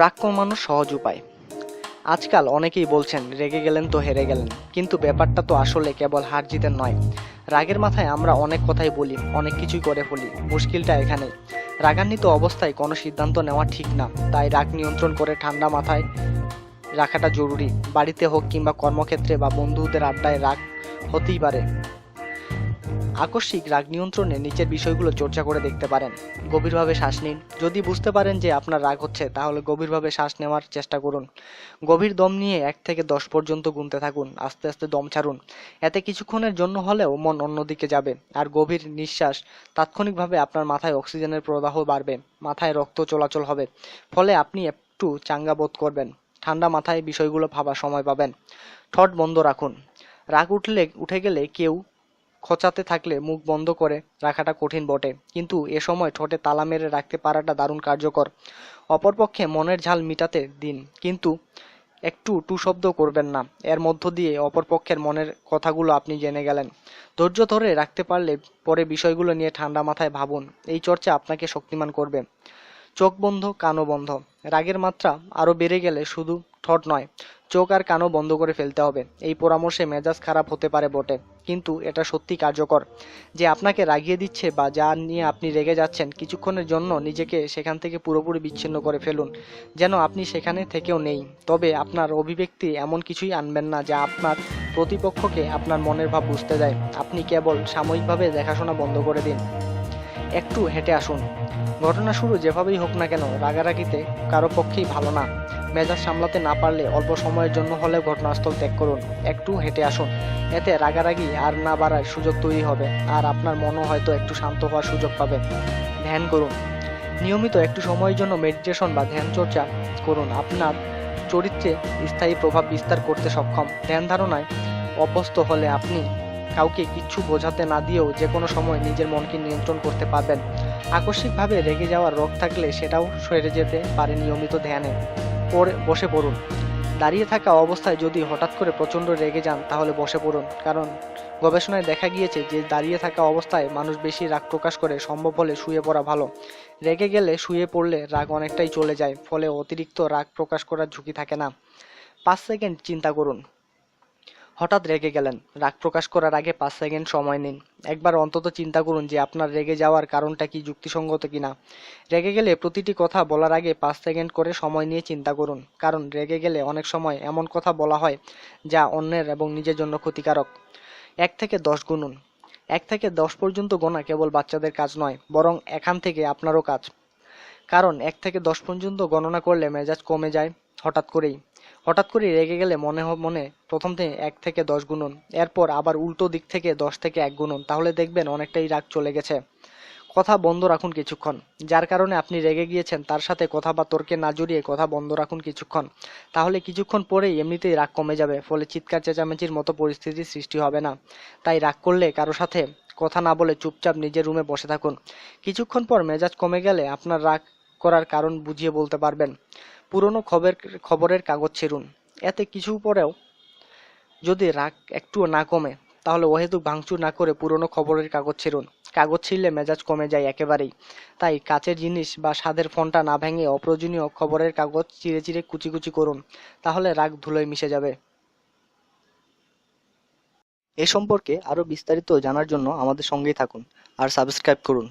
রাগ কমানোর সহজ উপায়। আজকাল অনেকেই বলছেন, রেগে গেলেন তো হেরে গেলেন। কিন্তু ব্যাপারটা তো আসলে কেবল হার জিতের নয়। রাগের মাথায় আমরা অনেক কথাই বলি, অনেক কিছুই করে ফেলি, মুশকিলটা এখানে রাগান্বিত অবস্থায় কোনো সিদ্ধান্ত নেওয়া ঠিক না, তাই রাগ নিয়ন্ত্রণ করে ঠান্ডা মাথায় রাখাটা জরুরি। বাড়িতে হোক কিংবা কর্মক্ষেত্রে বা বন্ধুদের আড্ডায় রাগ হতেই পারে। আকস্মিক রাগ নিয়ন্ত্রণে নিচের বিষয়গুলো চর্চা করে দেখতে পারেন। গভীরভাবে শ্বাস নিন। যদি বুঝতে পারেন যে আপনার রাগ হচ্ছে, তাহলে গভীরভাবে শ্বাস নেওয়ার চেষ্টা করুন। গভীর দম নিয়ে এক থেকে দশ পর্যন্ত গুনতে থাকুন, আস্তে আস্তে দম ছাড়ুন। এতে কিছুক্ষণের জন্য হলেও মন অন্যদিকে যাবে, আর গভীর নিঃশ্বাস তাৎক্ষণিকভাবে আপনার মাথায় অক্সিজেনের প্রবাহ বাড়বে, মাথায় রক্ত চলাচল হবে, ফলে আপনি একটু চাঙ্গা বোধ করবেন। ঠান্ডা মাথায় বিষয়গুলো ভাবার সময় পাবেন। ঠট বন্ধ রাখুন। রাগ উঠলে, উঠে গেলে কেউ খোঁচাতে থাকলে মুখ বন্ধ করে রাখাটা কঠিন বটে। কিন্তু এ সময় ঠোঁটে তালা মেরে রাখতে পারাটা দারুণ কার্যকর। অপরপক্ষে মনের ঝাল মিটাতে দিন, কিন্তু একটু টু শব্দ করবেন না। এর মধ্য দিয়ে অপরপক্ষের মনের কথাগুলো আপনি জেনে গেলেন। ধৈর্য ধরে রাখতে পারলে পরে বিষয়গুলো নিয়ে ঠান্ডা মাথায় ভাবুন। এই চর্চা আপনাকে শক্তিমান করবে। চোখ বন্ধ, কানও বন্ধ। রাগের মাত্রা আরও বেড়ে গেলে শুধু ঠোঁট নয় চোখ আর কানও বন্ধ করে ফেলতে হবে। এই পরামর্শে মেজাজ খারাপ হতে পারে বটে, কিন্তু এটা সত্যি কার্যকর। যে আপনাকে রাগিয়ে দিচ্ছে বা যা নিয়ে আপনি রেগে যাচ্ছেন, কিছুক্ষণের জন্য নিজেকে সেখান থেকে পুরোপুরি বিচ্ছিন্ন করে ফেলুন, যেন আপনি সেখানে থেকেও নেই। তবে আপনার অভিব্যক্তি এমন কিছুই আনবেন না যা আপনার প্রতিপক্ষকে আপনার মনের ভাব বুঝতে দেয়। আপনি কেবল সাময়িকভাবে দেখাশোনা বন্ধ করে দিন। একটু হেঁটে আসুন। ঘটনা শুরু যেভাবেই হোক না কেন, রাগারাগিতে কারও পক্ষেই ভালো না। মেজাজ সামলাতে না পারলে অল্প সময়ের জন্য হলে ঘটনাস্থল ত্যাগ করুন। একটু হেঁটে আসুন। এতে রাগারাগি আর না বাড়ার সুযোগ তৈরি হবে আর আপনার মনও হয়তো একটু শান্ত হওয়ার সুযোগ পাবে। ধ্যান করুন। নিয়মিত একটু সময়ের জন্য মেডিটেশন বা ধ্যান চর্চা করুন। আপনার চরিত্রে স্থায়ী প্রভাব বিস্তার করতে সক্ষম। ধ্যান ধারণায় অভ্যস্ত হলে আপনি কাউকে কিচ্ছু বোঝাতে না দিয়েও যে কোনো সময় নিজের মনকে নিয়ন্ত্রণ করতে পারবেন। আকস্মিকভাবে রেগে যাওয়ার রোগ থাকলে সেটাও সেরে যেতে পারে নিয়মিত ধ্যানে। পড়ে, বসে পড়ুন। দাঁড়িয়ে থাকা অবস্থায় যদি হঠাৎ করে প্রচণ্ড রেগে যান, তাহলে বসে পড়ুন, কারণ গবেষণায় দেখা গিয়েছে যে দাঁড়িয়ে থাকা অবস্থায় মানুষ বেশি রাগ প্রকাশ করে, সম্ভব হলে শুয়ে পড়া ভালো। রেগে গেলে শুয়ে পড়লে রাগ অনেকটাই চলে যায়, ফলে অতিরিক্ত রাগ প্রকাশ করার ঝুঁকি থাকে না। পাঁচ সেকেন্ড চিন্তা করুন। হঠাৎ রেগে গেলেন। রাগ প্রকাশ করার আগে পাঁচ সেকেন্ড সময় নিন। একবার অন্তত চিন্তা করুন যে আপনার রেগে যাওয়ার কারণটা কি যুক্তিসঙ্গত কিনা। রেগে গেলে প্রতিটি কথা বলার আগে পাঁচ সেকেন্ড করে সময় নিয়ে চিন্তা করুন। কারণ রেগে গেলে অনেক সময় এমন কথা বলা হয় যা অন্যের এবং নিজের জন্য ক্ষতিকারক। এক থেকে দশ গুনুন। এক থেকে দশ পর্যন্ত গোনা কেবল বাচ্চাদের কাজ নয়, বরং এখান থেকে আপনারও কাজ। কারণ এক থেকে দশ পর্যন্ত গণনা করলে মেজাজ কমে যায়, হঠাৎ করেই। হঠাৎ করে রেগে গেলে মনে মনে প্রথম থেকে এক থেকে দশ গুণন, এরপর আবার উল্টো দিক থেকে দশ থেকে এক গুণন, তাহলে দেখবেন অনেকটাই রাগ চলে গেছে। কথা বন্ধ রাখুন কিছুক্ষণ, যার কারণে আপনি রেগে গিয়েছেন, তার সাথে কথা বা তর্কে না জড়িয়ে কথা বন্ধ রাখুন কিছুক্ষণ। তাহলে কিছুক্ষণ পরেই এমনিতেই রাগ কমে যাবে, ফলে চিৎকার চেঁচামেচির মতো পরিস্থিতির সৃষ্টি হবে না। তাই রাগ করলে কারও সাথে কথা না বলে চুপচাপ নিজের রুমে বসে থাকুন। কিছুক্ষণ পর মেজাজ কমে গেলে আপনার রাগ করার কারণ বুঝিয়ে বলতে পারবেন। পুরনো খবর, খবরের কাগজ ছিঁড়ুন। এতে কিছু পরেও যদি রাগ একটুও না কমে, তাহলে অহেতুক ভাঙচুর না করে পুরনো খবরের কাগজ ছিঁড়ুন। কাগজ ছিঁড়লে মেজাজ কমে যায় একেবারেই। তাই কাচের জিনিস বা স্বাদের ফোনটা না ভেঙে অপ্রয়োজনীয় খবরের কাগজ চিরে চিরে কুচি কুচি করুন, তাহলে রাগ ধুলোয় মিশে যাবে। এ সম্পর্কে আরও বিস্তারিত জানার জন্য আমাদের সঙ্গেই থাকুন আর সাবস্ক্রাইব করুন।